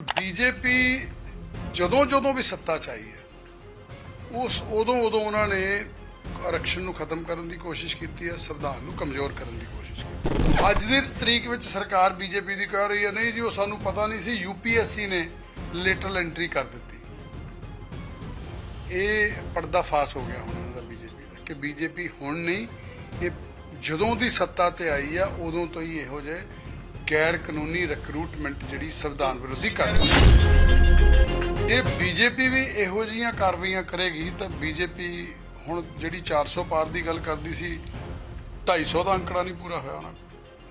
BJP ਜਦੋਂ ਜਦੋਂ ਵੀ ਸੱਤਾ 'ਚ ਆਈ ਹੈ, ਉਸ ਉਦੋਂ ਉਦੋਂ ਉਹਨਾਂ ਨੇ ਆਰਕਸ਼ਨ ਨੂੰ ਖਤਮ ਕਰਨ ਦੀ ਕੋਸ਼ਿਸ਼ ਕੀਤੀ ਹੈ, ਸੰਵਿਧਾਨ ਨੂੰ ਕਮਜ਼ੋਰ ਕਰਨ ਦੀ ਕੋਸ਼ਿਸ਼ ਕੀਤੀ ਹੈ। ਅੱਜ ਦੀ ਤਰੀਕ ਵਿੱਚ ਸਰਕਾਰ ਬੀਜੇਪੀ ਦੀ ਕਹਿ ਰਹੀ ਹੈ, ਨਹੀਂ ਜੀ, ਉਹ ਸਾਨੂੰ ਪਤਾ ਨਹੀਂ ਸੀ, ਯੂਪੀਐਸਸੀ ਨੇ ਲੇਟਰਲ ਐਂਟਰੀ ਕਰ ਦਿੱਤੀ ਇਹ ਪਰਦਾ ਫਾਸ ਹੋ ਗਿਆ ਹੁਣ ਇਹਨਾਂ ਦਾ ਬੀਜੇਪੀ ਦਾ, ਕਿ ਬੀਜੇਪੀ ਹੁਣ ਨਹੀਂ, ਇਹ ਜਦੋਂ ਦੀ ਸੱਤਾ ਤੇ ਆਈ ਆ, ਉਦੋਂ ਤੋਂ ਹੀ ਇਹੋ ਜਿਹੇ ਗੈਰ ਕਾਨੂੰਨੀ ਰਿਕਰੂਟਮੈਂਟ ਜਿਹੜੀ ਸੰਵਿਧਾਨ ਵਿਰੋਧੀ ਕਰ ਰਹੀ ਹੈ। ਇਹ ਬੀਜੇਪੀ ਵੀ ਇਹੋ ਜਿਹੀਆਂ ਕਾਰਵਾਈਆਂ ਕਰੇਗੀ, ਤਾਂ ਬੀਜੇਪੀ ਹੁਣ ਜਿਹੜੀ 400 ਪਾਰ ਦੀ ਗੱਲ ਕਰਦੀ ਸੀ 250 ਦਾ ਅੰਕੜਾ ਨਹੀਂ ਪੂਰਾ ਹੋਇਆ ਉਹਨਾਂ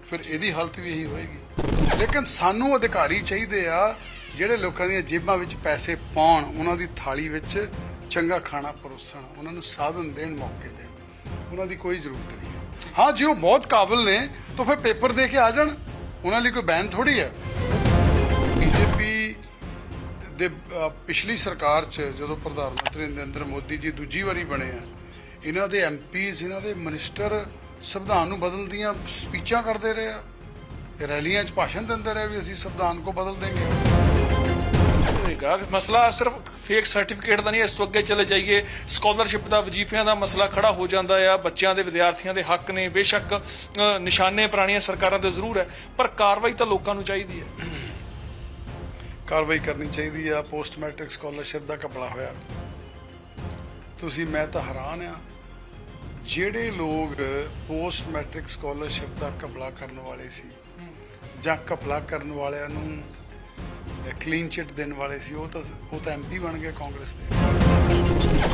ਫਿਰ ਇਹਦੀ ਹਾਲਤ ਵੀ ਇਹੀ ਹੋਏਗੀ। ਲੇਕਿਨ ਸਾਨੂੰ ਅਧਿਕਾਰੀ ਚਾਹੀਦੇ ਆ, ਜਿਹੜੇ ਲੋਕਾਂ ਦੀਆਂ ਜੇਬਾਂ ਵਿੱਚ ਪੈਸੇ ਪਾਉਣ, ਉਹਨਾਂ ਦੀ ਥਾਲੀ ਵਿੱਚ ਚੰਗਾ ਖਾਣਾ ਪਰੋਸਣ, ਉਹਨਾਂ ਨੂੰ ਸਾਧਨ ਦੇਣ, ਮੌਕੇ ਦੇਣ। ਉਹਨਾਂ ਦੀ ਕੋਈ ਜ਼ਰੂਰਤ ਨਹੀਂ ਹੈ। ਹਾਂ, ਜੇ ਉਹ ਬਹੁਤ ਕਾਬਿਲ ਨੇ, ਤਾਂ ਫਿਰ ਪੇਪਰ ਦੇ ਕੇ ਆ ਜਾਣ। ਉਹਨਾਂ ਲਈ ਕੋਈ ਬੈਨ ਥੋੜੀ ਹੈ? ਬੀਜੇਪੀ ਦੇ ਪਿਛਲੀ ਸਰਕਾਰ 'ਚ ਜਦੋਂ ਪ੍ਰਧਾਨ ਮੰਤਰੀ ਨਰਿੰਦਰ ਮੋਦੀ ਜੀ ਦੂਜੀ ਵਾਰੀ ਬਣੇ ਆ, ਇਹਨਾਂ ਦੇ ਐਮਪੀਜ਼ ਇਹਨਾਂ ਦੇ ਮਿਨਿਸਟਰ ਸੰਵਿਧਾਨ ਨੂੰ ਬਦਲਣ ਦੀਆਂ ਸਪੀਚਾਂ ਕਰਦੇ ਰਹੇ ਆ। ਰੈਲੀਆਂ 'ਚ ਭਾਸ਼ਣ ਦਿੰਦੇ ਰਹੇ ਵੀ ਅਸੀਂ ਸੰਵਿਧਾਨ ਕੋ ਬਦਲ ਦੇਂਗੇ। ਹੋਏਗਾ ਮਸਲਾ ਸਿਰਫ ਫੇਕ ਸਰਟੀਫਿਕੇਟ ਦਾ ਨਹੀਂ, ਇਸ ਤੋਂ ਅੱਗੇ ਚਲੇ ਜਾਈਏ। ਸਕਾਲਰਸ਼ਿਪ ਦਾ ਵਜ਼ੀਫਿਆਂ ਦਾ ਮਸਲਾ ਖੜਾ ਹੋ ਜਾਂਦਾ ਆ। ਬੱਚਿਆਂ ਦੇ ਵਿਦਿਆਰਥੀਆਂ ਦੇ ਹੱਕ ਨੇ ਬੇਸ਼ੱਕ ਨਿਸ਼ਾਨੇ ਪੁਰਾਣੀਆਂ ਸਰਕਾਰਾਂ ਦੇ ਜ਼ਰੂਰ ਹੈ, ਪਰ ਕਾਰਵਾਈ ਤਾਂ ਲੋਕਾਂ ਨੂੰ ਚਾਹੀਦੀ ਹੈ। ਕਾਰਵਾਈ ਕਰਨੀ ਚਾਹੀਦੀ ਆ। ਪੋਸਟ ਮੈਟ੍ਰਿਕ ਸਕਾਲਰਸ਼ਿਪ ਦਾ ਕਪੜਾ ਹੋਇਆ। ਤੁਸੀਂ, ਮੈਂ ਤਾਂ ਹੈਰਾਨ ਆ। ਜਿਹੜੇ ਲੋਕ ਪੋਸਟ ਮੈਟ੍ਰਿਕ ਸਕਾਲਰਸ਼ਿਪ ਦਾ ਕਪੜਾ ਕਰਨ ਵਾਲੇ ਸੀ ਜਾਂ ਕਪੜਾ ਕਰਨ ਵਾਲਿਆਂ ਨੂੰ ਕਲੀਨ ਚਿੱਟ ਦੇਣ ਵਾਲੇ ਸੀ ਉਹ ਤਾਂ ਉਹ ਤਾਂ ਐਮਪੀ ਬਣ ਗਏ ਕਾਂਗਰਸ ਦੇ।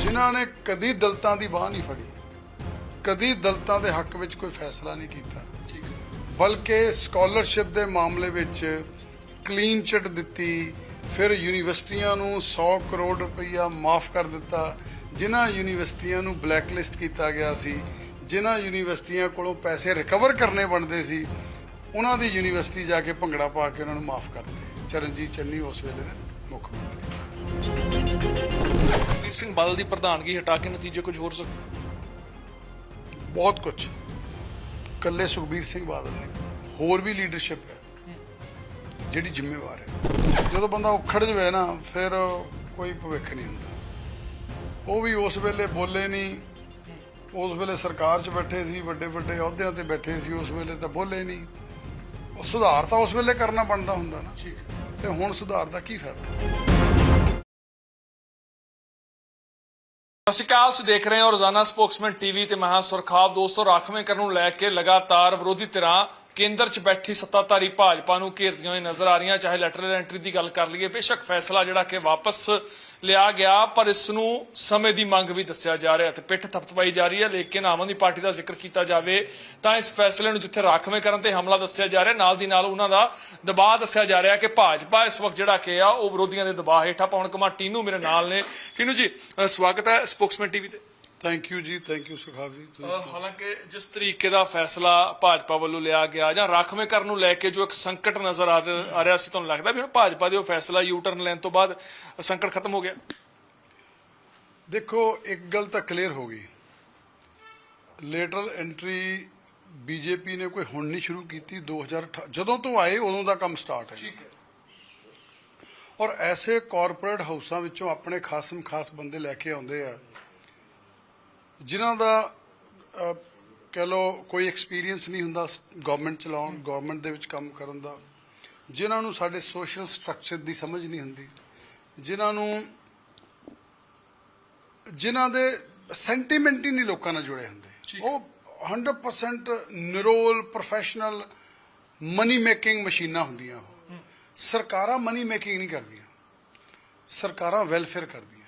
ਜਿਨ੍ਹਾਂ ਨੇ ਕਦੀ ਦਲਤਾਂ ਦੀ ਬਾਹ ਨਹੀਂ ਫੜੀ ਕਦੀ ਦਲਤਾਂ ਦੇ ਹੱਕ ਵਿੱਚ ਕੋਈ ਫੈਸਲਾ ਨਹੀਂ ਕੀਤਾ। ਬਲਕਿ ਸਕਾਲਰਸ਼ਿਪ ਦੇ ਮਾਮਲੇ ਵਿੱਚ ਕਲੀਨ ਚਿੱਟ ਦਿੱਤੀ ਫਿਰ ਯੂਨੀਵਰਸਿਟੀਆਂ ਨੂੰ 100 ਕਰੋੜ ਰੁਪਈਆ ਮਾਫ ਕਰ ਦਿੱਤਾ ਜਿਨ੍ਹਾਂ ਯੂਨੀਵਰਸਿਟੀਆਂ ਨੂੰ ਬਲੈਕਲਿਸਟ ਕੀਤਾ ਗਿਆ ਸੀ ਜਿਨ੍ਹਾਂ ਯੂਨੀਵਰਸਿਟੀਆਂ ਕੋਲੋਂ ਪੈਸੇ ਰਿਕਵਰ ਕਰਨੇ ਬਣਦੇ ਸੀ ਉਹਨਾਂ ਦੀ ਯੂਨੀਵਰਸਿਟੀ ਜਾ ਕੇ ਭੰਗੜਾ ਪਾ ਕੇ ਉਹਨਾਂ ਨੂੰ ਮਾਫ ਕਰ ਦਿੱਤੇ। ਚਰਨਜੀਤ ਚੰਨੀ ਉਸ ਵੇਲੇ ਦੇ ਮੁੱਖ ਮੰਤਰੀ। ਸੁਖਬੀਰ ਸਿੰਘ ਬਾਦਲ ਦੀ ਪ੍ਰਧਾਨਗੀ ਹਟਾ ਕੇ ਨਤੀਜੇ ਕੁਝ ਹੋਰ ਸਕ ਬਹੁਤ ਕੁਝ। ਕੱਲੇ ਸੁਖਬੀਰ ਸਿੰਘ ਬਾਦਲ ਨੇ ਹੋਰ ਵੀ ਲੀਡਰਸ਼ਿਪ ਹੈ ਜਿਹੜੀ ਜ਼ਿੰਮੇਵਾਰ ਹੈ। ਜਦੋਂ ਬੰਦਾ ਉਖੜ ਜਵੇ ਨਾ ਫਿਰ ਕੋਈ ਭਵਿੱਖ ਨਹੀਂ ਹੁੰਦਾ। ਉਹ ਵੀ ਉਸ ਵੇਲੇ ਬੋਲੇ ਨਹੀਂ ਉਸ ਵੇਲੇ ਸਰਕਾਰ 'ਚ ਬੈਠੇ ਸੀ ਵੱਡੇ ਵੱਡੇ ਅਹੁਦਿਆਂ ਤੇ ਬੈਠੇ ਸੀ ਉਸ ਵੇਲੇ ਤਾਂ ਬੋਲੇ ਨਹੀਂ। ਉਹ ਸੁਧਾਰ ਤਾਂ ਉਸ ਵੇਲੇ ਕਰਨਾ ਬਣਦਾ ਹੁੰਦਾ ਨਾ। ਤੇ ਹੁਣ ਸੁਧਾਰ ਦਾ ਕੀ ਫਾਇਦਾ? ਸਤਿ ਸ਼੍ਰੀ ਅਕਾਲ, ਤੁਸੀਂ ਦੇਖ ਰਹੇ ਹੋ ਰੋਜ਼ਾਨਾ ਸਪੋਕਸਮੈਨ ਟੀਵੀ ਤੇ ਮਹਾ ਸੁਰਖਾਬ ਦੋਸਤੋ, ਰਾਖਵੇਂ ਕਰਨ ਨੂੰ ਲੈ ਕੇ ਲਗਾਤਾਰ ਵਿਰੋਧੀ ਧਿਰਾਂ ਕੇਂਦਰ 'ਚ ਬੈਠੀ ਸੱਤਾਧਾਰੀ ਭਾਜਪਾ ਨੂੰ ਘੇਰਦੀਆਂ ਹੋਈਆਂ ਨਜ਼ਰ ਆ ਰਹੀਆਂ, ਚਾਹੇ ਲੈਟਰਲ ਐਂਟਰੀ ਦੀ ਗੱਲ ਕਰ ਲਈਏ, ਬੇਸ਼ੱਕ ਫੈਸਲਾ ਜਿਹੜਾ ਕਿ ਵਾਪਸ ਲਿਆ ਗਿਆ, ਪਰ ਇਸ ਨੂੰ ਸਮੇਂ ਦੀ ਮੰਗ ਵੀ ਦੱਸਿਆ ਜਾ ਰਿਹਾ ਤੇ ਪਿੱਠ ਥਪਥਪਾਈ ਜਾ ਰਹੀ ਹੈ, ਲੇਕਿਨ ਆਮ ਆਦਮੀ ਪਾਰਟੀ ਦਾ ਜ਼ਿਕਰ ਕੀਤਾ ਜਾਵੇ ਤਾਂ ਇਸ ਫੈਸਲੇ ਨੂੰ ਜਿੱਥੇ ਰਾਖਵੇਂ ਕਰਨ ਤੇ ਹਮਲਾ ਦੱਸਿਆ ਜਾ ਰਿਹਾ, ਨਾਲ ਦੀ ਨਾਲ ਉਹਨਾਂ ਦਾ ਦਬਾਅ ਦੱਸਿਆ ਜਾ ਰਿਹਾ ਕਿ ਭਾਜਪਾ ਇਸ ਵਕਤ ਜਿਹੜਾ ਕਿ ਆ, ਉਹ ਵਿਰੋਧੀਆਂ ਦੇ ਦਬਾਅ ਹੇਠਾਂ ਪਾਉਣ, ਕਮਾ ਟੀਨੂ ਮੇਰੇ ਨਾਲ ਨੇ। ਟੀਨੂ ਜੀ ਸਵਾਗਤ ਹੈ ਸਪੋਕਸਮੈਨ ਟੀਵੀ ਤੇ। Thank you ji thank you ਸੁਖਾਵ ਜੀ ਤੁਸੀਂ ਹਾਲਾਂਕਿ ਜਿਸ ਤਰੀਕੇ ਦਾ ਫੈਸਲਾ ਭਾਜਪਾ ਵੱਲੋਂ ਲਿਆ ਗਿਆ ਜਾਂ ਰਾਖਵੇਂ ਕਰਨ ਨੂੰ ਲੈ ਕੇ ਜੋ ਇੱਕ ਸੰਕਟ ਨਜ਼ਰ ਆ ਰਿਹਾ- ਆ ਰਿਹਾ ਸੀ ਤੁਹਾਨੂੰ ਲੱਗਦਾ ਵੀ ਹੁਣ ਭਾਜਪਾ ਦੇ ਉਹ ਫੈਸਲਾ ਯੂ ਟਰਨ ਲੈਣ ਤੋਂ ਬਾਅਦ ਸੰਕਟ ਖਤਮ ਹੋ ਗਿਆ? ਦੇਖੋ ਇੱਕ ਗੱਲ ਤਾਂ ਕਲੀਅਰ ਹੋ ਗਈ। ਲੇਟਰਲ ਐਂਟਰੀ ਬੀਜੇਪੀ ਨੇ ਕੋਈ ਹੁਣ ਨਹੀਂ ਸ਼ੁਰੂ ਕੀਤੀ 2018 ਜਦੋਂ ਤੋਂ ਆਏ ਉਦੋਂ ਦਾ ਕੰਮ ਸਟਾਰਟ ਹੈ। ਠੀਕ ਹੈ। ਔਰ ਐਸੇ ਕਾਰਪੋਰੇਟ ਹਾਊਸਾਂ ਵਿੱਚੋਂ ਆਪਣੇ ਖਾਸਮ ਖਾਸ ਬੰਦੇ ਲੈ ਕੇ ਆਉਂਦੇ ਆ ਜਿਨ੍ਹਾਂ ਦਾ ਕਹਿ ਲੋ ਕੋਈ ਐਕਸਪੀਰੀਅੰਸ ਨਹੀਂ ਹੁੰਦਾ ਗਵਰਨਮੈਂਟ ਚਲਾਉਣ ਗਵਰਨਮੈਂਟ ਦੇ ਵਿੱਚ ਕੰਮ ਕਰਨ ਦਾ। ਜਿਨ੍ਹਾਂ ਨੂੰ ਸਾਡੇ ਸੋਸ਼ਲ ਸਟਰਕਚਰ ਦੀ ਸਮਝ ਨਹੀਂ ਹੁੰਦੀ। ਜਿਨ੍ਹਾਂ ਨੂੰ ਜਿਨ੍ਹਾਂ ਦੇ ਸੈਂਟੀਮੈਂਟ ਹੀ ਨਹੀਂ ਲੋਕਾਂ ਨਾਲ ਜੁੜੇ ਹੁੰਦੇ। ਉਹ 100% ਨਿਰੋਲ ਪ੍ਰੋਫੈਸ਼ਨਲ ਮਨੀ ਮੇਕਿੰਗ ਮਸ਼ੀਨਾਂ ਹੁੰਦੀਆਂ ਉਹ। ਸਰਕਾਰਾਂ ਮਨੀ ਮੇਕਿੰਗ ਨਹੀਂ ਕਰਦੀਆਂ। ਸਰਕਾਰਾਂ ਵੈਲਫੇਅਰ ਕਰਦੀਆਂ।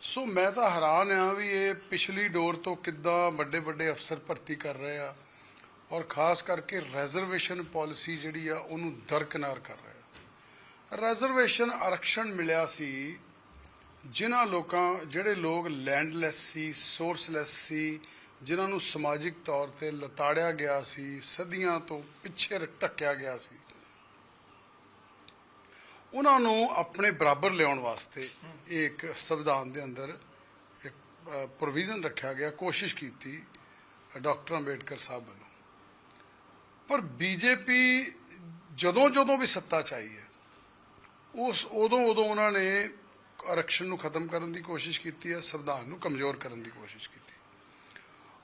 ਸੋ ਮੈਂ ਤਾਂ ਹੈਰਾਨ ਆ ਵੀ ਇਹ ਪਿਛਲੀ ਡੋਰ ਤੋਂ ਕਿੱਦਾਂ ਵੱਡੇ ਵੱਡੇ ਅਫਸਰ ਭਰਤੀ ਕਰ ਰਹੇ ਆ ਔਰ ਖਾਸ ਕਰਕੇ ਰਿਜ਼ਰਵੇਸ਼ਨ ਪਾਲਿਸੀ ਜਿਹੜੀ ਆ ਉਹਨੂੰ ਦਰਕਨਾਰ ਕਰ ਰਹੇ ਆ। ਰਿਜ਼ਰਵੇਸ਼ਨ ਆਰਕਸ਼ਣ ਮਿਲਿਆ ਸੀ ਜਿਨ੍ਹਾਂ ਲੋਕਾਂ, ਜਿਹੜੇ ਲੋਕ ਲੈਂਡਲੈਸ ਸੀ ਸੋਰਸਲੈਸ ਸੀ, ਜਿਨ੍ਹਾਂ ਨੂੰ ਸਮਾਜਿਕ ਤੌਰ ਤੇ ਲਤਾੜਿਆ ਗਿਆ ਸੀ, ਸਦੀਆਂ ਤੋਂ ਪਿੱਛੇ ਰੱਖ- ਧੱਕਿਆ ਗਿਆ ਸੀ। ਉਹਨਾਂ ਨੂੰ ਆਪਣੇ ਬਰਾਬਰ ਲਿਆਉਣ ਵਾਸਤੇ ਇਹ ਇੱਕ ਸੰਵਿਧਾਨ ਦੇ ਅੰਦਰ ਇੱਕ ਪ੍ਰੋਵੀਜ਼ਨ ਰੱਖਿਆ ਗਿਆ, ਕੋਸ਼ਿਸ਼ ਕੀਤੀ ਡਾਕਟਰ ਅੰਬੇਡਕਰ ਸਾਹਿਬ ਵੱਲੋਂ। ਪਰ ਬੀਜੇਪੀ ਜਦੋਂ ਜਦੋਂ ਵੀ ਸੱਤਾ ਚ ਆਈ ਹੈ, ਉਸ ਉਦੋਂ ਉਦੋਂ ਉਹਨਾਂ ਨੇ ਆਰਕਸ਼ਨ ਨੂੰ ਖਤਮ ਕਰਨ ਦੀ ਕੋਸ਼ਿਸ਼ ਕੀਤੀ ਹੈ, ਸੰਵਿਧਾਨ ਨੂੰ ਕਮਜ਼ੋਰ ਕਰਨ ਦੀ ਕੋਸ਼ਿਸ਼ ਕੀਤੀ।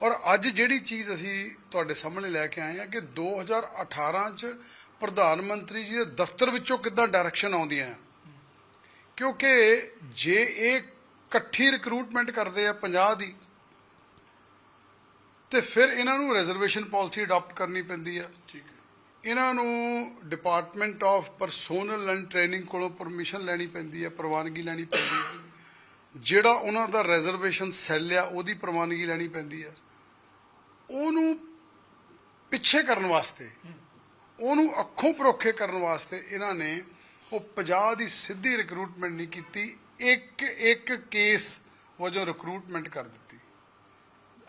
ਔਰ ਅੱਜ ਜਿਹੜੀ ਚੀਜ਼ ਅਸੀਂ ਤੁਹਾਡੇ ਸਾਹਮਣੇ ਲੈ ਕੇ ਆਏ ਹਾਂ ਕਿ 2018 ਚ ਪ੍ਰਧਾਨ ਮੰਤਰੀ ਜੀ ਦੇ ਦਫ਼ਤਰ ਵਿੱਚੋਂ ਕਿੱਦਾਂ ਡਾਇਰੈਕਸ਼ਨ ਆਉਂਦੀਆਂ ਹੈ ਕਿਉਂਕਿ ਜੇ ਇਹ ਇਕੱਠੀ ਰਿਕਰੂਟਮੈਂਟ ਕਰਦੇ ਆ 50 ਦੀ ਤੇ ਫਿਰ ਇਹਨਾਂ ਨੂੰ ਰਿਜ਼ਰਵੇਸ਼ਨ ਪਾਲਿਸੀ ਅਡਾਪਟ ਕਰਨੀ ਪੈਂਦੀ ਆ। ਠੀਕ ਇਹਨਾਂ ਨੂੰ department of personnel and training ਕੋਲੋਂ ਪਰਮਿਸ਼ਨ ਲੈਣੀ ਪੈਂਦੀ ਹੈ ਪ੍ਰਵਾਨਗੀ ਲੈਣੀ ਪੈਂਦੀ ਹੈ ਜਿਹੜਾ ਉਹਨਾਂ ਦਾ ਰਿਜ਼ਰਵੇਸ਼ਨ ਸੈੱਲ ਆ, ਉਹਦੀ ਪ੍ਰਵਾਨਗੀ ਲੈਣੀ ਪੈਂਦੀ ਆ। ਉਹਨੂੰ ਪਿੱਛੇ ਕਰਨ ਵਾਸਤੇ, ਉਹਨੂੰ ਅੱਖੋਂ ਪਰੋਖੇ ਕਰਨ ਵਾਸਤੇ ਇਹਨਾਂ ਨੇ ਉਹ 50 ਦੀ ਸਿੱਧੀ ਰਿਕਰੂਟਮੈਂਟ ਨਹੀਂ ਕੀਤੀ, ਇੱਕ ਇੱਕ ਕੇਸ ਵਜੋਂ ਰਿਕਰੂਟਮੈਂਟ ਕਰ ਦਿੱਤੀ।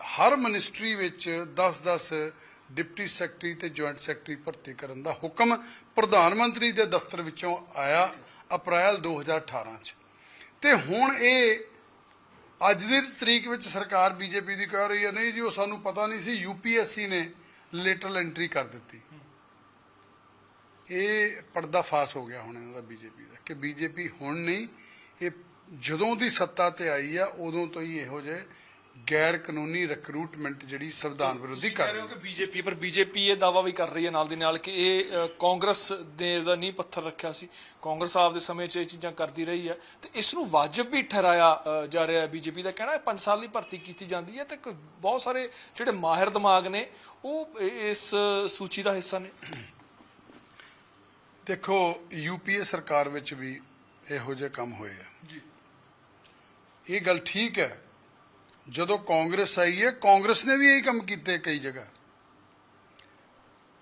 ਹਰ ਮਿਨਿਸਟਰੀ ਵਿੱਚ 10-10 ਡਿਪਟੀ ਸੈਕਟਰੀ ਤੇ ਜੁਆਇੰਟ ਸੈਕਟਰੀ ਭਰਤੀ ਕਰਨ ਦਾ ਹੁਕਮ ਪ੍ਰਧਾਨ ਮੰਤਰੀ ਦੇ ਦਫ਼ਤਰ ਵਿੱਚੋਂ ਆਇਆ ਅਪ੍ਰੈਲ 2018 ਚ। ਤੇ ਹੁਣ ਇਹ ਅੱਜ ਦੀ ਤਰੀਕ ਵਿੱਚ ਸਰਕਾਰ ਬੀਜੇਪੀ ਦੀ ਕਹਿ ਰਹੀ ਹੈ, ਨਹੀਂ ਜੀ, ਉਹ ਸਾਨੂੰ ਪਤਾ ਨਹੀਂ ਸੀ, ਯੂਪੀਐਸਸੀ ਨੇ ਲੇਟਰਲ ਐਂਟਰੀ ਕਰ ਦਿੱਤੀ। ਇਹ ਪਰਦਾ ਫਾਸ ਹੋ ਗਿਆ ਹੁਣ ਇਹਨਾਂ ਦਾ ਬੀਜੇਪੀ ਦਾ, ਕਿ ਬੀਜੇਪੀ ਹੁਣ ਨਹੀਂ, ਇਹ ਜਦੋਂ ਦੀ ਸੱਤਾ ਤੇ ਆਈ ਆ, ਉਦੋਂ ਤੋਂ ਹੀ ਇਹੋ ਜਿਹੇ ਗੈਰ ਕਾਨੂੰਨੀ ਰਿਕਰੂਟਮੈਂਟ ਜਿਹੜੀ ਸੰਵਿਧਾਨ ਵਿਰੋਧੀ ਕਰ ਰਹੇ ਹੋ ਕਿ ਬੀਜੇਪੀ ਪਰ ਬੀਜੇਪੀ ਇਹ ਦਾਵਾ ਵੀ ਕਰ ਰਹੀ ਹੈ ਨਾਲ ਦੀ ਨਾਲ ਕਿ ਇਹ ਕਾਂਗਰਸ ਦੇ ਦਾ ਨਹੀਂ ਪੱਥਰ ਰੱਖਿਆ ਸੀ। ਕਾਂਗਰਸ ਆਪ ਦੇ ਸਮੇਂ 'ਚ ਇਹ ਚੀਜ਼ਾਂ ਕਰਦੀ ਰਹੀ ਹੈ। ਤੇ ਇਸ ਨੂੰ ਵਾਜਬ ਵੀ ਠਹਿਰਾਇਆ ਜਾ ਰਿਹਾ ਹੈ ਬੀਜੇਪੀ ਦਾ ਕਹਿਣਾ ਹੈ 5 ਸਾਲ ਦੀ ਭਰਤੀ ਕੀਤੀ ਜਾਂਦੀ ਹੈ ਤੇ ਬਹੁਤ ਸਾਰੇ ਜਿਹੜੇ ਮਾਹਿਰ ਦਿਮਾਗ ਨੇ ਉਹ ਇਸ ਸੂਚੀ ਦਾ ਹਿੱਸਾ ਨੇ। ਦੇਖੋ ਯੂਪੀਏ ਸਰਕਾਰ ਵਿੱਚ ਵੀ ਇਹੋ ਜਿਹੇ ਕੰਮ ਹੋਏ ਆ। ਜੀ। ਇਹ ਗੱਲ ਠੀਕ ਹੈ ਜਦੋਂ ਕਾਂਗਰਸ ਆਈ ਹੈ ਕਾਂਗਰਸ ਨੇ ਵੀ ਇਹੀ ਕੰਮ ਕੀਤੇ ਕਈ ਜਗ੍ਹਾ।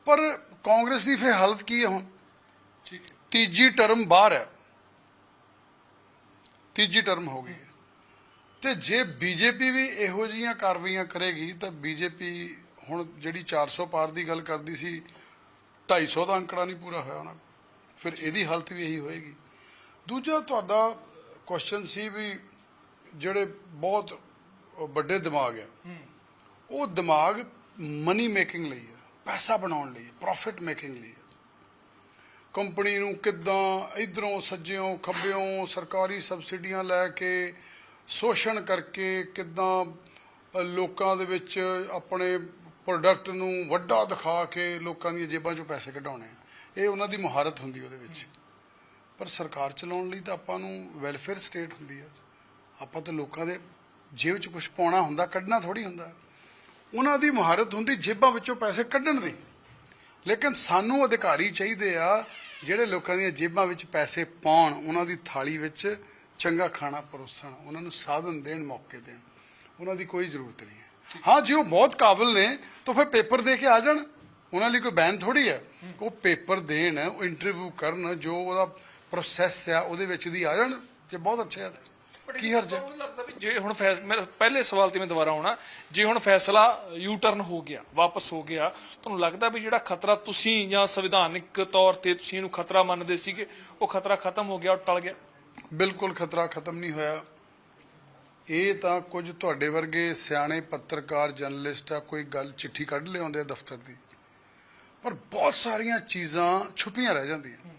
ਪਰ ਕਾਂਗਰਸ ਦੀ ਫਿਰ ਹਾਲਤ ਕੀ ਹੈ ਹੁਣ? ਠੀਕ ਹੈ। ਤੀਜੀ ਟਰਮ ਬਾਹਰ ਹੈ। ਤੀਜੀ ਟਰਮ ਹੋ ਗਈ ਹੈ। ਤੇ ਜੇ ਬੀਜੇਪੀ ਵੀ ਇਹੋ ਜਿਹੀਆਂ ਕਾਰਵਾਈਆਂ ਕਰੇਗੀ ਤਾਂ ਬੀਜੇਪੀ ਹੁਣ ਜਿਹੜੀ 400 ਪਾਰ ਦੀ ਗੱਲ ਕਰਦੀ ਸੀ 250 ਦਾ ਅੰਕੜਾ ਨਹੀਂ ਪੂਰਾ ਹੋਇਆ ਉਹਨਾਂ। ਫਿਰ ਇਹਦੀ ਹਾਲਤ ਵੀ ਇਹੀ ਹੋਏਗੀ। ਦੂਜਾ ਤੁਹਾਡਾ ਕੁਐਸਚਨ ਸੀ ਵੀ ਜਿਹੜੇ ਬਹੁਤ ਵੱਡੇ ਦਿਮਾਗ ਆ। ਉਹ ਦਿਮਾਗ ਮਨੀ ਮੇਕਿੰਗ ਲਈ ਹੈ ਪੈਸਾ ਬਣਾਉਣ ਲਈ ਪ੍ਰੋਫਿਟ ਮੇਕਿੰਗ ਲਈ ਹੈ ਕੰਪਨੀ ਨੂੰ ਕਿੱਦਾਂ ਇਧਰੋਂ ਸੱਜਿਓਂ ਖੱਬਿਓਂ ਸਰਕਾਰੀ ਸਬਸਿਡੀਆਂ ਲੈ ਕੇ ਸ਼ੋਸ਼ਣ ਕਰਕੇ ਕਿੱਦਾਂ ਲੋਕਾਂ ਦੇ ਵਿੱਚ ਆਪਣੇ ਪ੍ਰੋਡਕਟ ਨੂੰ ਵੱਡਾ ਦਿਖਾ ਕੇ ਲੋਕਾਂ ਦੀਆਂ ਜੇਬਾਂ 'ਚੋਂ ਪੈਸੇ ਕਢਾਉਣੇ ਆ। ਇਹ ਉਹਨਾਂ ਦੀ ਮਹਾਰਤ ਹੁੰਦੀ ਉਹਦੇ ਵਿੱਚ। ਪਰ ਸਰਕਾਰ ਚਲਾਉਣ ਲਈ ਤਾਂ ਆਪਾਂ ਨੂੰ ਵੈਲਫੇਅਰ ਸਟੇਟ ਹੁੰਦੀ ਆ। ਆਪਾਂ ਤਾਂ ਲੋਕਾਂ ਦੇ ਜੇਬ 'ਚ ਕੁਝ ਪਾਉਣਾ ਹੁੰਦਾ, ਕੱਢਣਾ ਥੋੜੀ ਹੁੰਦਾ। ਉਹਨਾਂ ਦੀ ਮਹਾਰਤ ਹੁੰਦੀ ਜੇਬਾਂ ਵਿੱਚੋਂ ਪੈਸੇ ਕੱਢਣ ਦੀ। ਲੇਕਿਨ ਸਾਨੂੰ ਅਧਿਕਾਰੀ ਚਾਹੀਦੇ ਆ, ਜਿਹੜੇ ਲੋਕਾਂ ਦੀਆਂ ਜੇਬਾਂ ਵਿੱਚ ਪੈਸੇ ਪਾਉਣ, ਉਹਨਾਂ ਦੀ ਥਾਲੀ ਵਿੱਚ ਚੰਗਾ ਖਾਣਾ ਪਰੋਸਣ, ਉਹਨਾਂ ਨੂੰ ਸਾਧਨ ਦੇਣ, ਮੌਕੇ ਦੇਣ। ਉਹਨਾਂ ਦੀ ਕੋਈ ਜ਼ਰੂਰਤ ਨਹੀਂ ਹੈ। ਹਾਂ, ਜੇ ਉਹ ਬਹੁਤ ਕਾਬਿਲ ਨੇ, ਤਾਂ ਫਿਰ ਪੇਪਰ ਦੇ ਕੇ ਆ ਜਾਣ। ਉਹਨਾਂ ਲਈ ਕੋਈ ਬੈਨ ਥੋੜੀ ਹੈ। ਉਹ ਪੇਪਰ ਦੇਣ, ਉਹ ਇੰਟਰਵਿਊ ਕਰਨ, ਜੋ ਉਹਦਾ ਪ੍ਰੋਸੈਸ ਆ, ਉਹਦੇ ਵਿੱਚ ਦੀ ਆ ਜਾਣ। ਜੇ ਬਹੁਤ ਅੱਛੇ ਆ ਤਾਂ। ਕੀ ਹਰਜ ਲੱਗਦਾ ਵੀ ਜੇ ਹੁਣ ਫੈਸ ਮੇਰਾ ਪਹਿਲੇ ਸਵਾਲ ਤੇ ਮੈਂ ਦੁਬਾਰਾ ਆਉਣਾ। ਜੇ ਹੁਣ ਫੈਸਲਾ ਯੂ ਟਰਨ ਹੋ ਗਿਆ ਵਾਪਸ ਹੋ ਗਿਆ ਤੁਹਾਨੂੰ ਲੱਗਦਾ ਵੀ ਜਿਹੜਾ ਖਤਰਾ ਤੁਸੀਂ ਜਾਂ ਸੰਵਿਧਾਨਿਕ ਤੌਰ ਤੇ ਤੁਸੀਂ ਇਹਨੂੰ ਖਤਰਾ ਮੰਨਦੇ ਸੀਗੇ ਉਹ ਖਤਰਾ ਖਤਮ ਹੋ ਗਿਆ ਉਹ ਟਲ ਗਿਆ? ਬਿਲਕੁਲ ਖਤਰਾ ਖਤਮ ਨਹੀਂ ਹੋਇਆ। ਇਹ ਤਾਂ ਕੁਝ ਤੁਹਾਡੇ ਵਰਗੇ ਸਿਆਣੇ ਪੱਤਰਕਾਰ ਜਰਨਲਿਸਟ ਆ ਕੋਈ ਗੱਲ ਚਿੱਠੀ ਕੱਢ ਲਿਆਉਂਦੇ ਆ ਦਫ਼ਤਰ ਦੀ। ਪਰ ਬਹੁਤ ਸਾਰੀਆਂ ਚੀਜ਼ਾਂ ਛੁਪੀਆਂ ਰਹਿ ਜਾਂਦੀਆਂ।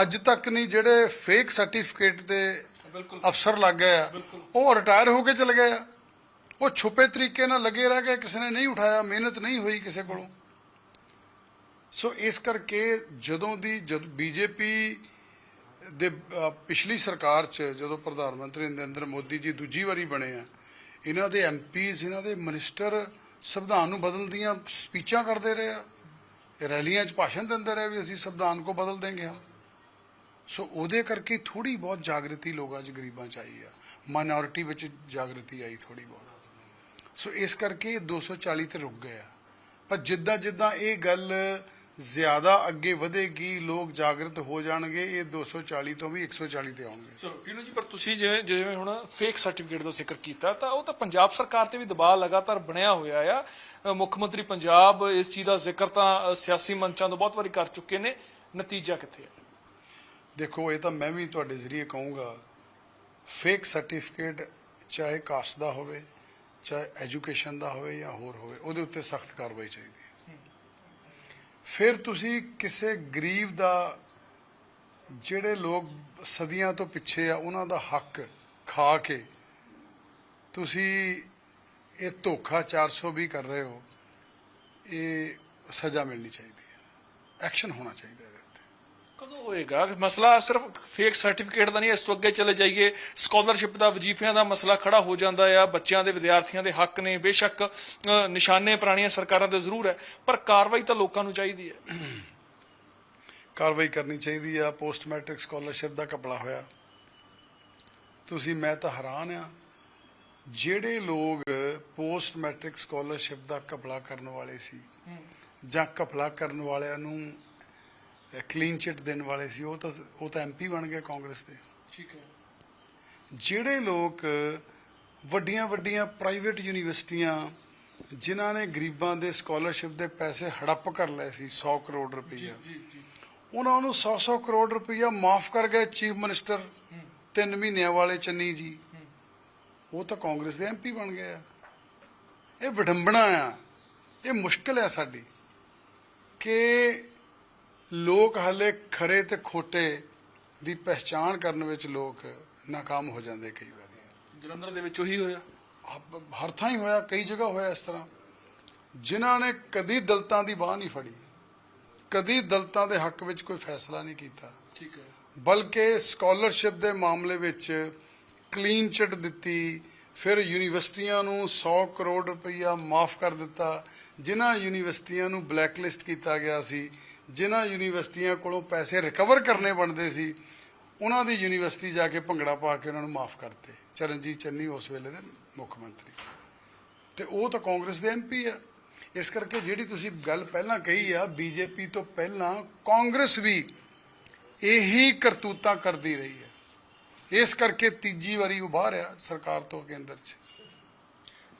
ਅੱਜ ਤੱਕ ਨਹੀਂ ਜਿਹੜੇ ਫੇਕ ਸਰਟੀਫਿਕੇਟ ਤੇ ਬਿਲਕੁਲ। ਅਫਸਰ ਲੱਗ ਗਏ ਆ ਉਹ ਰਿਟਾਇਰ ਹੋ ਕੇ ਚਲੇ ਗਏ ਆ। ਉਹ ਛੁਪੇ ਤਰੀਕੇ ਨਾਲ ਲੱਗੇ ਰਹਿ ਗਏ ਕਿਸੇ ਨੇ ਨਹੀਂ ਉਠਾਇਆ ਮਿਹਨਤ ਨਹੀਂ ਹੋਈ ਕਿਸੇ ਕੋਲੋਂ। ਸੋ ਇਸ ਕਰਕੇ ਜਦੋਂ ਦੀ ਜਦ ਬੀਜੇਪੀ ਦੇ ਪਿਛਲੀ ਸਰਕਾਰ 'ਚ ਜਦੋਂ ਪ੍ਰਧਾਨ ਮੰਤਰੀ ਨਰਿੰਦਰ ਮੋਦੀ ਜੀ ਦੂਜੀ ਵਾਰੀ ਬਣੇ ਆ ਇਹਨਾਂ ਦੇ ਐਮਪੀਜ਼ ਇਹਨਾਂ ਦੇ ਮਿਨਿਸਟਰ ਸੰਵਿਧਾਨ ਨੂੰ ਬਦਲਣ ਦੀਆਂ ਸਪੀਚਾਂ ਕਰਦੇ ਰਹੇ ਆ। ਰੈਲੀਆਂ 'ਚ ਭਾਸ਼ਣ ਦਿੰਦੇ ਰਹੇ ਵੀ ਅਸੀਂ ਸੰਵਿਧਾਨ ਕੋ ਬਦਲ ਦੇਂਗੇ ਹਮ। ਸੋ ਉਹਦੇ ਕਰਕੇ ਥੋੜੀ ਬਹੁਤ ਜਾਗਰਤੀ ਲੋਕਾਂ 'ਚ ਗਰੀਬਾਂ 'ਚ ਆਈ ਆ। ਮਾਈਨੋਰਿਟੀ ਵਿੱਚ ਜਾਗਰਤੀ ਆਈ ਥੋੜੀ ਬਹੁਤ। ਸੋ ਇਸ ਕਰਕੇ ਇਹ 240 ਤੇ ਰੁਕ ਗਿਆ ਪਰ ਜਿੱਦਾਂ ਜਿੱਦਾਂ ਇਹ ਗੱਲ ਜ਼ਿਆਦਾ ਅੱਗੇ ਵਧੇਗੀ, ਲੋਕ ਜਾਗਰਤ ਹੋ ਜਾਣਗੇ, ਇਹ 240 ਤੋਂ ਵੀ 140 ਤੇ ਆਉਣਗੇ। ਚਲੋ, ਪੀਨੂ ਜੀ, ਪਰ ਤੁਸੀਂ ਜਿਵੇਂ ਜਿਵੇਂ ਹੁਣ ਫੇਕ ਸਰਟੀਫਿਕੇਟ ਦਾ ਜ਼ਿਕਰ ਕੀਤਾ, ਤਾਂ ਉਹ ਤਾਂ ਪੰਜਾਬ ਸਰਕਾਰ ਤੇ ਵੀ ਦਬਾਅ ਲਗਾਤਾਰ ਬਣਿਆ ਹੋਇਆ ਆ। ਮੁੱਖ ਮੰਤਰੀ ਪੰਜਾਬ ਇਸ ਚੀਜ਼ ਦਾ ਜ਼ਿਕਰ ਤਾਂ ਸਿਆਸੀ ਮੰਚਾਂ ਤੋਂ ਬਹੁਤ ਵਾਰੀ ਕਰ ਚੁੱਕੇ ਨੇ। ਨਤੀਜਾ ਕਿੱਥੇ ਹੈ ਦੇਖੋ, ਇਹ ਤਾਂ ਮੈਂ ਵੀ ਤੁਹਾਡੇ ਜ਼ਰੀਏ ਕਹੂੰਗਾ ਫੇਕ ਸਰਟੀਫਿਕੇਟ ਚਾਹੇ ਕਾਸਟ ਦਾ ਹੋਵੇ, ਚਾਹੇ ਐਜੂਕੇਸ਼ਨ ਦਾ ਹੋਵੇ ਜਾਂ ਹੋਰ ਹੋਵੇ, ਉਹਦੇ ਉੱਤੇ ਸਖਤ ਕਾਰਵਾਈ ਚਾਹੀਦੀ ਹੈ। ਫਿਰ ਤੁਸੀਂ ਕਿਸੇ ਗਰੀਬ ਦਾ, ਜਿਹੜੇ ਲੋਕ ਸਦੀਆਂ ਤੋਂ ਪਿੱਛੇ ਆ, ਉਹਨਾਂ ਦਾ ਹੱਕ ਖਾ ਕੇ ਤੁਸੀਂ ਇਹ ਧੋਖਾ 420 ਕਰ ਰਹੇ ਹੋ, ਇਹ ਸਜ਼ਾ ਮਿਲਣੀ ਚਾਹੀਦੀ ਹੈ। ਐਕਸ਼ਨ ਹੋਣਾ ਚਾਹੀਦਾ ਇਹਦੇ ਉੱਤੇ। ਕਦੋਂ ਹੋਏਗਾ? ਮਸਲਾ ਸਿਰਫ ਫੇਕ ਸਰਟੀਫਿਕੇਟ ਦਾ ਨਹੀਂ, ਇਸ ਤੋਂ ਅੱਗੇ ਚਲੇ ਜਾਈਏ। ਸਕਾਲਰਸ਼ਿਪ ਦਾ ਵਜ਼ੀਫਿਆਂ ਦਾ ਮਸਲਾ ਖੜਾ ਹੋ ਜਾਂਦਾ ਆ। ਬੱਚਿਆਂ ਦੇ ਵਿਦਿਆਰਥੀਆਂ ਦੇ ਹੱਕ ਨੇ ਬੇਸ਼ੱਕ ਨਿਸ਼ਾਨੇ ਪੁਰਾਣੀਆਂ ਸਰਕਾਰਾਂ ਦੇ ਜ਼ਰੂਰ ਹੈ, ਪਰ ਕਾਰਵਾਈ ਤਾਂ ਲੋਕਾਂ ਨੂੰ ਚਾਹੀਦੀ ਹੈ। ਕਾਰਵਾਈ ਕਰਨੀ ਚਾਹੀਦੀ ਆ। ਪੋਸਟ ਮੈਟ੍ਰਿਕ ਸਕਾਲਰਸ਼ਿਪ ਦਾ ਕਪੜਾ ਹੋਇਆ। ਤੁਸੀਂ, ਮੈਂ ਤਾਂ ਹੈਰਾਨ ਆ। ਜਿਹੜੇ ਲੋਕ ਪੋਸਟ ਮੈਟ੍ਰਿਕ ਸਕਾਲਰਸ਼ਿਪ ਦਾ ਕਪੜਾ ਕਰਨ ਵਾਲੇ ਸੀ, ਜਾਂ ਕਪੜਾ ਕਰਨ ਵਾਲਿਆਂ ਨੂੰ ਕਲੀਨ ਚਿੱਟ ਦੇਣ ਵਾਲੇ ਸੀ ਉਹ ਤਾਂ ਉਹ ਤਾਂ ਐਮਪੀ ਬਣ ਗਏ ਕਾਂਗਰਸ ਦੇ। ਠੀਕ ਹੈ। ਜਿਹੜੇ ਲੋਕ ਵੱਡੀਆਂ ਵੱਡੀਆਂ ਪ੍ਰਾਈਵੇਟ ਯੂਨੀਵਰਸਿਟੀਆਂ ਜਿਨ੍ਹਾਂ ਨੇ ਗਰੀਬਾਂ ਦੇ ਸਕਾਲਰਸ਼ਿਪ ਦੇ ਪੈਸੇ ਹੜੱਪ ਕਰ ਲਏ ਸੀ 100 ਕਰੋੜ ਰੁਪਈਆ। ਉਹਨਾਂ ਨੂੰ 100-100 ਕਰੋੜ ਰੁਪਈਆ ਮਾਫ ਕਰ ਗਏ ਚੀਫ ਮਿਨਿਸਟਰ ਤਿੰਨ ਮਹੀਨਿਆਂ ਵਾਲੇ ਚੰਨੀ ਜੀ। ਉਹ ਤਾਂ ਕਾਂਗਰਸ ਦੇ ਐਮਪੀ ਬਣ ਗਏ ਆ। ਇਹ ਵਿਡੰਬਣਾ ਆ। ਇਹ ਮੁਸ਼ਕਲ ਹੈ ਸਾਡੀ ਕਿ ਲੋਕ ਹਲੇ ਖਰੇ ਤੇ ਖੋਟੇ ਦੀ ਪਹਿਚਾਣ ਕਰਨ ਵਿੱਚ ਲੋਕ ਨਾਕਾਮ ਹੋ ਜਾਂਦੇ ਕਈ ਵਾਰੀ। ਜਲੰਧਰ ਦੇ ਵਿੱਚ ਉਹੀ ਹੋਇਆ? ਹਰ ਥਾਂ ਹੀ ਹੋਇਆ ਕਈ ਜਗ੍ਹਾ ਹੋਇਆ ਇਸ ਤਰ੍ਹਾਂ। ਜਿਨ੍ਹਾਂ ਨੇ ਕਦੀ ਦਲਤਾਂ ਦੀ ਬਾਹ ਨਹੀਂ ਫੜੀ ਕਦੀ ਦਲਤਾਂ ਦੇ ਹੱਕ ਵਿੱਚ ਕੋਈ ਫੈਸਲਾ ਨਹੀਂ ਕੀਤਾ। ਠੀਕ ਹੈ। ਬਲਕਿ ਸਕਾਲਰਸ਼ਿਪ ਦੇ ਮਾਮਲੇ ਵਿੱਚ ਕਲੀਨ ਚਿੱਟ ਦਿੱਤੀ ਫਿਰ ਯੂਨੀਵਰਸਿਟੀਆਂ ਨੂੰ 100 ਕਰੋੜ ਰੁਪਈਆ ਮਾਫ ਕਰ ਦਿੱਤਾ ਜਿਨ੍ਹਾਂ ਯੂਨੀਵਰਸਿਟੀਆਂ ਨੂੰ ਬਲੈਕਲਿਸਟ ਕੀਤਾ ਗਿਆ ਸੀ ਜਿਨ੍ਹਾਂ ਯੂਨੀਵਰਸਿਟੀਆਂ ਕੋਲੋਂ ਪੈਸੇ ਰਿਕਵਰ ਕਰਨੇ ਬਣਦੇ ਸੀ, ਉਹਨਾਂ ਦੀ ਯੂਨੀਵਰਸਿਟੀ ਜਾ ਕੇ ਭੰਗੜਾ ਪਾ ਕੇ ਉਹਨਾਂ ਨੂੰ ਮਾਫ ਕਰਤੇ। ਚਰਨਜੀਤ ਚੰਨੀ ਉਸ ਵੇਲੇ ਦੇ ਮੁੱਖ ਮੰਤਰੀ। ਤੇ ਉਹ ਤਾਂ ਕਾਂਗਰਸ ਦੇ ਐਮਪੀ ਆ। ਇਸ ਕਰਕੇ ਜਿਹੜੀ ਤੁਸੀਂ ਗੱਲ ਪਹਿਲਾਂ ਕਹੀ ਆ ਬੀਜੇਪੀ ਤੋਂ ਪਹਿਲਾਂ ਕਾਂਗਰਸ ਵੀ ਇਹੀ ਕਰਤੂਤਾਂ ਕਰਦੀ ਰਹੀ ਹੈ। ਇਸ ਕਰਕੇ ਤੀਜੀ ਵਾਰੀ ਉਹ ਬਾਹਰ ਆ ਸਰਕਾਰ ਤੋਂ ਕੇਂਦਰ 'ਚ।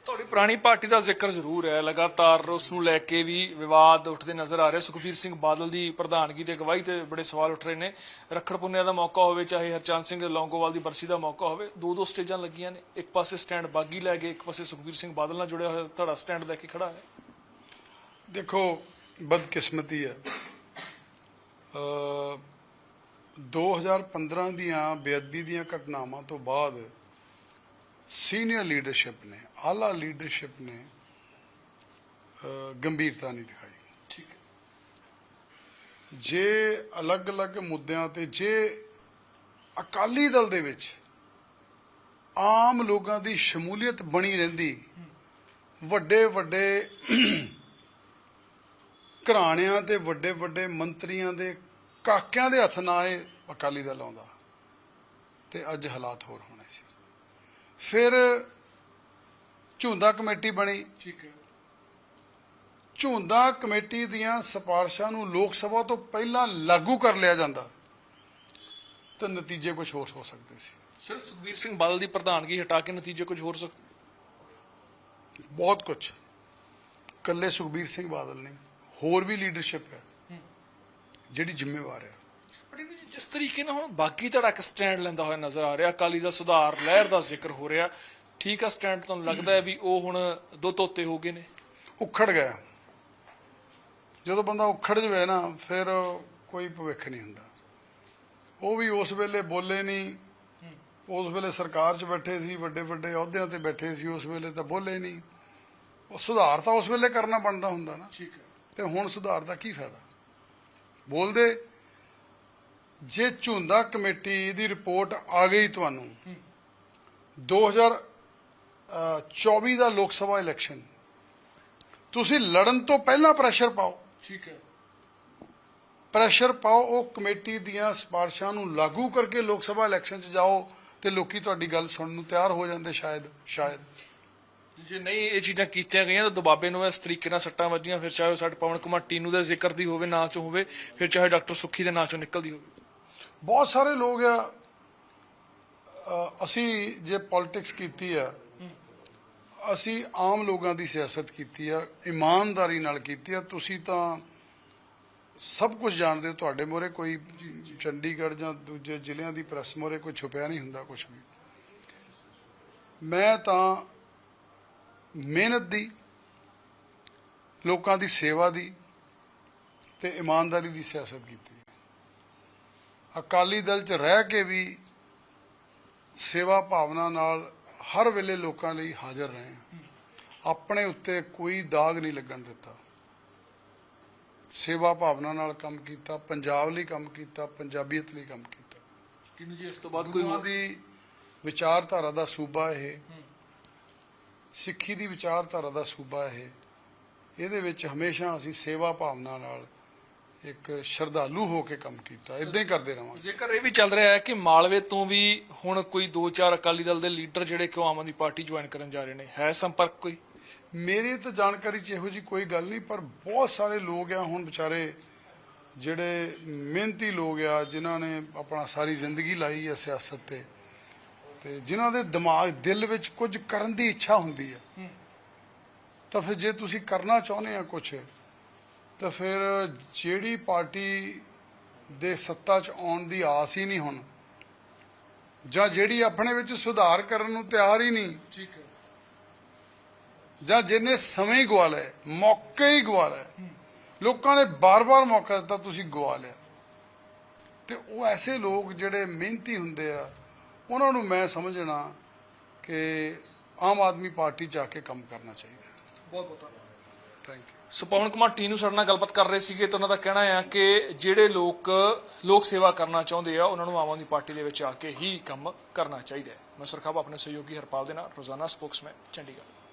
ਤੁਹਾਡੀ ਪੁਰਾਣੀ ਪਾਰਟੀ ਦਾ ਜ਼ਿਕਰ ਜ਼ਰੂਰ ਹੈ। ਲਗਾਤਾਰ ਉਸ ਨੂੰ ਲੈ ਕੇ ਵੀ ਵਿਵਾਦ ਉੱਠਦੇ ਨਜ਼ਰ ਆ ਰਹੇ। ਸੁਖਬੀਰ ਸਿੰਘ ਬਾਦਲ ਦੀ ਪ੍ਰਧਾਨਗੀ ਤੇ ਅਗਵਾਈ ਤੇ ਬੜੇ ਸਵਾਲ ਉੱਠ ਰਹੇ ਨੇ। ਰੱਖੜ ਪੁੰਨਿਆ ਦਾ ਮੌਕਾ ਹੋਵੇ, ਚਾਹੇ ਹਰਚੰਦ ਸਿੰਘ ਲੌਂਗੋਵਾਲ ਦੀ ਬਰਸੀ ਦਾ ਮੌਕਾ ਹੋਵੇ, ਦੋ ਦੋ ਸਟੇਜਾਂ ਲੱਗੀਆਂ ਨੇ। ਇੱਕ ਪਾਸੇ ਸਟੈਂਡ ਬਾਗੀ ਲੈ ਗਏ, ਇੱਕ ਪਾਸੇ ਸੁਖਬੀਰ ਸਿੰਘ ਬਾਦਲ ਨਾਲ ਜੁੜਿਆ ਹੋਇਆ ਤੁਹਾਡਾ ਸਟੈਂਡ ਲੈ ਕੇ ਖੜਾ ਹੈ। ਦੇਖੋ, ਬਦਕਿਸਮਤੀ ਹੈ। ਅ 2015 ਦੀਆਂ ਬੇਅਦਬੀ ਦੀਆਂ ਘਟਨਾਵਾਂ ਤੋਂ ਬਾਅਦ ਸੀਨੀਅਰ ਲੀਡਰਸ਼ਿਪ ਨੇ ਆਲਾ ਲੀਡਰਸ਼ਿਪ ਨੇ ਗੰਭੀਰਤਾ ਨਹੀਂ ਦਿਖਾਈ। ਠੀਕ ਜੇ ਅਲੱਗ-ਅਲੱਗ ਮੁੱਦਿਆਂ ਤੇ ਜੇ ਅਕਾਲੀ ਦਲ ਦੇ ਵਿੱਚ ਆਮ ਲੋਕਾਂ ਦੀ ਸ਼ਮੂਲੀਅਤ ਬਣੀ ਰਹਿੰਦੀ ਵੱਡੇ ਵੱਡੇ ਘਰਾਣਿਆਂ ਤੇ ਵੱਡੇ ਵੱਡੇ ਮੰਤਰੀਆਂ ਦੇ ਕਾਕਿਆਂ ਦੇ ਹੱਥ ਨਾ ਇਹ ਅਕਾਲੀ ਦਲ ਆਉਂਦਾ ਤੇ ਅੱਜ ਹਾਲਾਤ ਹੋਰ ਹੋਣੇ ਸੀ। ਫਿਰ ਝੁੰਦਾ ਕਮੇਟੀ ਬਣੀ। ਠੀਕ ਹੈ। ਝੁੰਦਾ ਕਮੇਟੀ ਦੀਆਂ ਸਿਫਾਰਸ਼ਾਂ ਨੂੰ ਲੋਕ ਸਭਾ ਤੋਂ ਪਹਿਲਾਂ ਲਾਗੂ ਕਰ ਲਿਆ ਜਾਂਦਾ ਤਾਂ ਨਤੀਜੇ ਕੁਝ ਹੋਰ ਹੋ ਸਕਦੇ ਸੀ। ਸਿਰਫ ਸੁਖਬੀਰ ਸਿੰਘ ਬਾਦਲ ਦੀ ਪ੍ਰਧਾਨਗੀ ਹਟਾ ਕੇ ਨਤੀਜੇ ਕੁਝ ਹੋਰ ਸਕਦੇ ਬਹੁਤ ਕੁਝ। ਕੱਲੇ ਸੁਖਬੀਰ ਸਿੰਘ ਬਾਦਲ ਨਹੀਂ ਹੋਰ ਵੀ ਲੀਡਰਸ਼ਿਪ ਹੈ। ਜਿਹੜੀ ਜ਼ਿੰਮੇਵਾਰ ਹੈ। ਇਹ ਵੀ ਜਿਸ ਤਰੀਕੇ ਨਾਲ ਹੁਣ ਬਾਕੀ ਧੜਾ ਇੱਕ ਸਟੈਂਡ ਲੈਂਦਾ ਹੋਇਆ ਨਜ਼ਰ ਆ ਰਿਹਾ ਅਕਾਲੀ ਦਾ ਸੁਧਾਰ ਲਹਿਰ ਦਾ ਜ਼ਿਕਰ ਹੋ ਰਿਹਾ। ਠੀਕ ਆ ਸਟੈਂਡ ਤੁਹਾਨੂੰ ਲੱਗਦਾ ਹੈ ਵੀ ਉਹ ਹੁਣ ਦੋ ਤੋਤੇ ਹੋ ਗਏ ਨੇ? ਉਖੜ ਗਿਆ। ਜਦੋਂ ਬੰਦਾ ਉਖੜ ਜਵੇ ਨਾ ਫਿਰ ਕੋਈ ਭਵਿੱਖ ਨਹੀਂ ਹੁੰਦਾ। ਉਹ ਵੀ ਉਸ ਵੇਲੇ ਬੋਲੇ ਨਹੀਂ। ਉਸ ਵੇਲੇ ਸਰਕਾਰ 'ਚ ਬੈਠੇ ਸੀ ਵੱਡੇ ਵੱਡੇ ਅਹੁਦਿਆਂ ਤੇ ਬੈਠੇ ਸੀ ਉਸ ਵੇਲੇ ਤਾਂ ਬੋਲੇ ਨਹੀਂ। ਉਹ ਸੁਧਾਰ ਤਾਂ ਉਸ ਵੇਲੇ ਕਰਨਾ ਬਣਦਾ ਹੁੰਦਾ ਨਾ। ਠੀਕ ਹੈ। ਤੇ ਹੁਣ ਸੁਧਾਰ ਦਾ ਕੀ ਫਾਇਦਾ? ਬੋਲਦੇ ਜੇ ਝੁੰਦਾ ਕਮੇਟੀ ਦੀ ਰਿਪੋਰਟ ਆ ਗਈ ਤੁਹਾਨੂੰ 2024 ਦਾ ਲੋਕ ਸਭਾ ਇਲੈਕਸ਼ਨ ਤੁਸੀਂ ਲੜਨ ਤੋਂ ਪਹਿਲਾਂ ਪ੍ਰੈਸ਼ਰ ਪਾਓ। ਠੀਕ ਹੈ। ਪ੍ਰੈਸ਼ਰ ਪਾਓ ਉਹ ਕਮੇਟੀ ਦੀਆਂ ਸਿਫਾਰਸ਼ਾਂ ਨੂੰ ਲਾਗੂ ਕਰਕੇ ਲੋਕ ਸਭਾ ਇਲੈਕਸ਼ਨ 'ਚ ਜਾਓ ਤੇ ਲੋਕੀ ਤੁਹਾਡੀ ਗੱਲ ਸੁਣਨ ਨੂੰ ਤਿਆਰ ਹੋ ਜਾਂਦੇ ਸ਼ਾਇਦ ਸ਼ਾਇਦ। ਜੇ ਨਹੀਂ ਇਹ ਚੀਜ਼ਾਂ ਕੀਤੀਆਂ ਗਈਆਂ ਤਾਂ ਦਬਾਬੇ ਨੂੰ ਇਸ ਤਰੀਕੇ ਨਾਲ ਸੱਟਾਂ ਵੱਜੀਆਂ ਫਿਰ ਚਾਹੇ ਉਹ ਸਾਡੇ ਪਵਨ ਕੁਮਾਰ ਟੀਨੂ ਦਾ ਜ਼ਿਕਰ ਦੀ ਹੋਵੇ ਨਾਂ ਚੋਂ ਹੋਵੇ ਫਿਰ ਚਾਹੇ ਡਾਕਟਰ ਸੁੱਖੀ ਦੇ ਨਾਂ ਚੋਂ ਨਿਕਲਦੀ ਹੋਵੇ। ਬਹੁਤ ਸਾਰੇ ਲੋਕ ਆ ਅਸੀਂ ਜੇ ਪੋਲਿਟਿਕਸ ਕੀਤੀ ਆ, ਅਸੀਂ ਆਮ ਲੋਕਾਂ ਦੀ ਸਿਆਸਤ ਕੀਤੀ ਆ, ਇਮਾਨਦਾਰੀ ਨਾਲ ਕੀਤੀ ਆ, ਤੁਸੀਂ ਤਾਂ ਸਭ ਕੁਝ ਜਾਣਦੇ ਹੋ ਤੁਹਾਡੇ ਮੋਰੇ ਕੋਈ ਚੰਡੀਗੜ੍ਹ ਜਾਂ ਦੂਜੇ ਜ਼ਿਲ੍ਹਿਆਂ ਦੀ ਪ੍ਰੈਸ ਮੋਰੇ ਕੋਈ ਛੁਪਿਆ ਨਹੀਂ ਹੁੰਦਾ ਕੁਝ ਵੀ। ਮੈਂ ਤਾਂ ਮਿਹਨਤ ਦੀ, ਲੋਕਾਂ ਦੀ ਸੇਵਾ ਦੀ ਤੇ ਇਮਾਨਦਾਰੀ ਦੀ ਸਿਆਸਤ ਕੀਤੀ। ਅਕਾਲੀ ਦਲ 'ਚ ਰਹਿ ਕੇ ਵੀ ਸੇਵਾ ਭਾਵਨਾ ਨਾਲ ਹਰ ਵੇਲੇ ਲੋਕਾਂ ਲਈ ਹਾਜ਼ਰ ਰਹੇ ਆਪਣੇ ਉੱਤੇ ਕੋਈ ਦਾਗ ਨਹੀਂ ਲੱਗਣ ਦਿੱਤਾ। ਸੇਵਾ ਭਾਵਨਾ ਨਾਲ ਕੰਮ ਕੀਤਾ ਪੰਜਾਬ ਲਈ ਕੰਮ ਕੀਤਾ ਪੰਜਾਬੀਅਤ ਲਈ ਕੰਮ ਕੀਤਾ। ਕਿੰਨੂੰ ਜੀ ਇਸ ਤੋਂ ਬਾਅਦ ਕੋਈ ਹੋਰ? ਦੀ ਵਿਚਾਰਧਾਰਾ ਦਾ ਸੂਬਾ ਇਹ। ਸਿੱਖੀ ਦੀ ਵਿਚਾਰਧਾਰਾ ਦਾ ਸੂਬਾ ਇਹ। ਇਹਦੇ ਵਿੱਚ ਹਮੇਸ਼ਾ ਅਸੀਂ ਸੇਵਾ ਭਾਵਨਾ ਨਾਲ ਇੱਕ ਸ਼ਰਧਾਲੂ ਹੋ ਕੇ ਕੰਮ ਕੀਤਾ ਇਦਾਂ ਹੀ ਕਰਦੇ ਰਹਾਂਗੇ ਜੇਕਰ ਇਹ ਵੀ ਚੱਲ ਰਿਹਾ ਹੈ ਕਿ ਮਾਲਵੇ ਤੋਂ ਵੀ ਹੁਣ ਕੋਈ 2-4 ਅਕਾਲੀ ਦਲ ਦੇ ਲੀਡਰ ਜਿਹੜੇ ਕਿ ਆਮ ਆਦਮੀ ਪਾਰਟੀ ਜੁਆਇਨ ਕਰਨ ਜਾ ਰਹੇ ਨੇ ਹੈ ਸੰਪਰਕ ਕੋਈ? ਮੇਰੀ ਤਾਂ ਜਾਣਕਾਰੀ 'ਚ ਇਹੋ ਜੀ ਕੋਈ ਗੱਲ ਨਹੀਂ ਪਰ ਬਹੁਤ ਸਾਰੇ ਲੋਕ ਆ ਹੁਣ ਵਿਚਾਰੇ ਜਿਹੜੇ ਮਿਹਨਤੀ ਲੋਕ ਆ ਜਿਨ੍ਹਾਂ ਨੇ ਆਪਣਾ ਸਾਰੀ ਜ਼ਿੰਦਗੀ ਲਾਈ ਹੈ ਸਿਆਸਤ ਤੇ ਤੇ ਜਿਨ੍ਹਾਂ ਦੇ ਦਿਮਾਗ ਦਿਲ ਵਿੱਚ ਕੁਝ ਕਰਨ ਦੀ ਇੱਛਾ ਹੁੰਦੀ ਹੈ। ਤਾਂ ਫਿਰ ਜੇ ਤੁਸੀਂ ਕਰਨਾ ਚਾਹੁੰਦੇ ਆ ਕੁਝ ਤਾਂ ਫਿਰ ਜਿਹੜੀ ਪਾਰਟੀ ਦੇ ਸੱਤਾ 'ਚ ਆਉਣ ਦੀ ਆਸ ਹੀ ਨਹੀਂ ਹੁਣ। ਜਾਂ ਜਿਹੜੀ ਆਪਣੇ ਵਿੱਚ ਸੁਧਾਰ ਕਰਨ ਨੂੰ ਤਿਆਰ ਹੀ ਨਹੀਂ। ਠੀਕ ਹੈ। ਜਾਂ ਜਿਹਨੇ ਸਮੇਂ ਹੀ ਗਵਾ ਲਿਆ ਮੌਕੇ ਹੀ ਗਵਾ ਲਿਆ ਲੋਕਾਂ ਨੇ ਬਾਰ-ਬਾਰ ਮੌਕਾ ਦਿੱਤਾ ਤੁਸੀਂ ਗਵਾ ਲਿਆ ਤੇ ਉਹ ਐਸੇ ਲੋਕ ਜਿਹੜੇ ਮਿਹਨਤੀ ਹੁੰਦੇ ਆ ਉਹਨਾਂ ਨੂੰ ਮੈਂ ਸਮਝਣਾ ਕਿ ਆਮ ਆਦਮੀ ਪਾਰਟੀ ਜਾ ਕੇ ਕੰਮ ਕਰਨਾ ਚਾਹੀਦਾ। ਬਹੁਤ ਬਹੁਤ ਧੰਨਵਾਦ। Thank you so Pawan Kumar T ਨੂੰ ਸਾਡੇ ਨਾਲ ਗੱਲਬਾਤ ਕਰ ਰਹੇ ਸੀਗੇ ਤੇ ਉਹਨਾਂ ਦਾ ਕਹਿਣਾ ਹੈ ਕਿ ਜਿਹੜੇ ਲੋਕ ਲੋਕ ਸੇਵਾ ਕਰਨਾ ਚਾਹੁੰਦੇ ਆ, ਉਹਨਾਂ ਨੂੰ ਆਮ ਆਦਮੀ ਪਾਰਟੀ ਦੇ ਵਿੱਚ ਆ ਕੇ ਹੀ ਕੰਮ ਕਰਨਾ ਚਾਹੀਦਾ ਹੈ। ਮੈਂ ਸਰਖਾਬ ਆਪਣੇ ਸਹਿਯੋਗੀ ਹਰਪਾਲ ਦੇ ਨਾਲ, ਰੋਜ਼ਾਨਾ ਸਪੋਕਸਮੈਨ, ਚੰਡੀਗੜ੍ਹ।